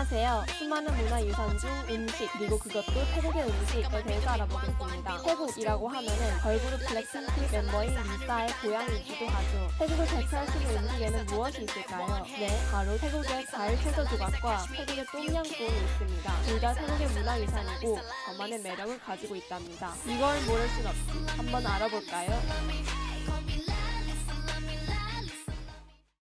안녕하세요. 수많은 문화유산 중 음식 그리고 그것도 태국의 음식에 대해서 알아보겠습니다. 태국이라고 하면은 걸그룹 블랙핑크 멤버인 리사의 고향이기도 하죠. 태국을 대표할 수 있는 음식에는 무엇이 있을까요? 네, 바로 태국의 과일 채소 조각과 태국의 똠양꿍이 있습니다. 둘 다 태국의 문화유산이고 저만의 매력을 가지고 있답니다. 이걸 모를 순 없지. 한번 알아볼까요?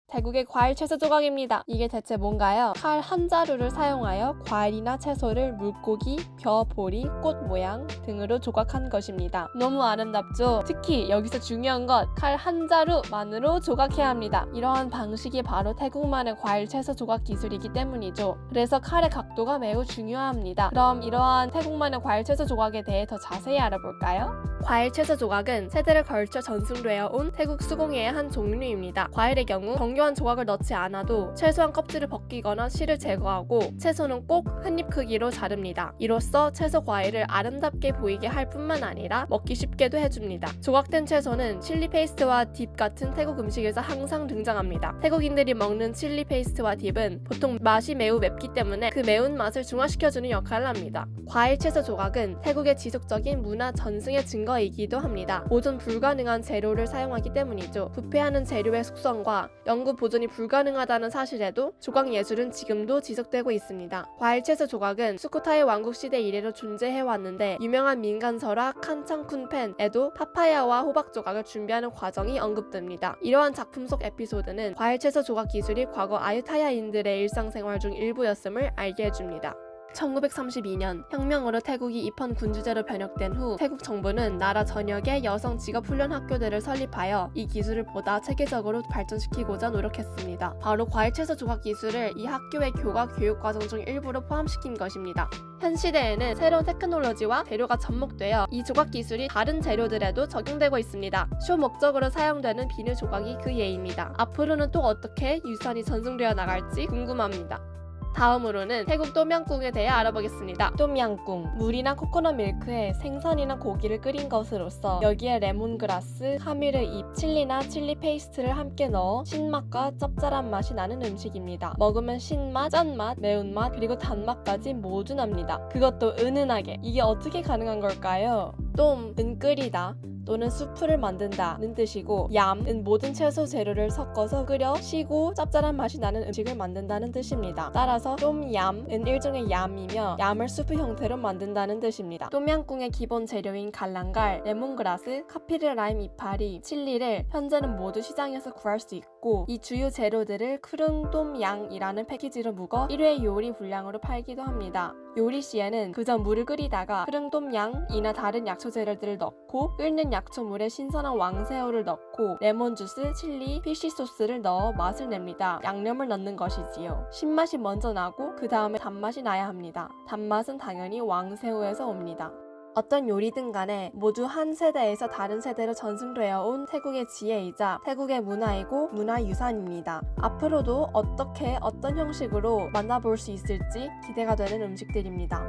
태국의 과일 채소 조각입니다. 이게 대체 뭔가요? 칼 한 자루를 사용하여 과일이나 채소를 물고기, 벼, 보리, 꽃 모양 등으로 조각한 것입니다. 너무 아름답죠? 특히 여기서 중요한 것, 칼 한 자루만으로 조각해야 합니다. 이러한 방식이 바로 태국만의 과일 채소 조각 기술이기 때문이죠. 그래서 칼의 각도가 매우 중요합니다. 그럼 이러한 태국만의 과일 채소 조각에 대해 더 자세히 알아볼까요? 과일 채소 조각은 세대를 걸쳐 전승되어 온 태국 수공예의 한 종류입니다. 과일의 경우 정 교한 조각을 넣지 않아도 최소한 껍질을 벗기거나 실을 제거하고 채소는 꼭 한입 크기로 자릅니다. 이로써 채소 과일을 아름답게 보이게 할 뿐만 아니라 먹기 쉽게도 해줍니다. 조각된 채소는 칠리 페이스트와 딥 같은 태국 음식에서 항상 등장합니다. 태국인들이 먹는 칠리 페이스트와 딥은 보통 맛이 매우 맵기 때문에 그 매운 맛을 중화시켜주는 역할을 합니다. 과일 채소 조각은 태국의 지속적인 문화 전승의 증거이기도 합니다. 보존 불가능한 재료를 사용하기 때문이죠. 부패하는 재료의 숙성과 영구 보존이 불가능하다는 사실에도 조각 예술은 지금도 지속되고 있습니다. 과일 채소 조각은 수코타의 왕국 시대 이래로 존재해 왔는데 유명한 민간 설화 칸창쿤펜에도 파파야와 호박 조각을 준비하는 과정이 언급됩니다. 이러한 작품 속 에피소드는 과일 채소 조각 기술이 과거 아유타야인들의 일상생활 중 일부였음을 알게 해줍니다. 1932년 혁명으로 태국이 입헌 군주제로 변혁된 후 태국 정부는 나라 전역에 여성 직업 훈련 학교들을 설립하여 이 기술을 보다 체계적으로 발전시키고자 노력했습니다. 바로 과일 채소 조각 기술을 이 학교의 교과 교육 과정 중 일부로 포함시킨 것입니다. 현 시대에는 새로운 테크놀로지와 재료가 접목되어 이 조각 기술이 다른 재료들에도 적용되고 있습니다. 쇼 목적으로 사용되는 비누 조각이 그 예입니다. 앞으로는 또 어떻게 유산이 전승되어 나갈지 궁금합니다. 다음으로는 태국 똠양꿍에 대해 알아보겠습니다. 똠양꿍 물이나 코코넛 밀크에 생선이나 고기를 끓인 것으로서 여기에 레몬그라스, 카미르 잎, 칠리나 칠리 페이스트를 함께 넣어 신맛과 짭짤한 맛이 나는 음식입니다. 먹으면 신맛, 짠맛, 매운맛 그리고 단맛까지 모두 납니다. 그것도 은은하게 이게 어떻게 가능한 걸까요? 똠 은 끓이다 또는 수프를 만든다는 뜻이고 얌은 모든 채소 재료를 섞어서 끓여 시고 짭짤한 맛이 나는 음식을 만든다는 뜻입니다. 따라서 똠얌은 일종의 얌이며 얌을 수프 형태로 만든다는 뜻입니다. 똠양꿍의 기본 재료인 갈랑갈, 레몬그라스, 카피르 라임 이파리, 칠리를 현재는 모두 시장에서 구할 수 있고 이 주요 재료들을 크릉똠양이라는 패키지로 묵어 1회 요리 분량으로 팔기도 합니다. 요리 시에는 그저 물을 끓이다가 크릉똠양이나 다른 약초 재료들을 넣고 끓는 약초물에 신선한 왕새우를 넣고 레몬 주스, 칠리, 피쉬 소스를 넣어 맛을 냅니다. 양념을 넣는 것이지요. 신맛이 먼저 나고 그 다음에 단맛이 나야 합니다. 단맛은 당연히 왕새우에서 옵니다. 어떤 요리든 간에 모두 한 세대에서 다른 세대로 전승되어 온 태국의 지혜이자 태국의 문화이고 문화유산입니다. 앞으로도 어떻게 어떤 형식으로 만나볼 수 있을지 기대가 되는 음식들입니다.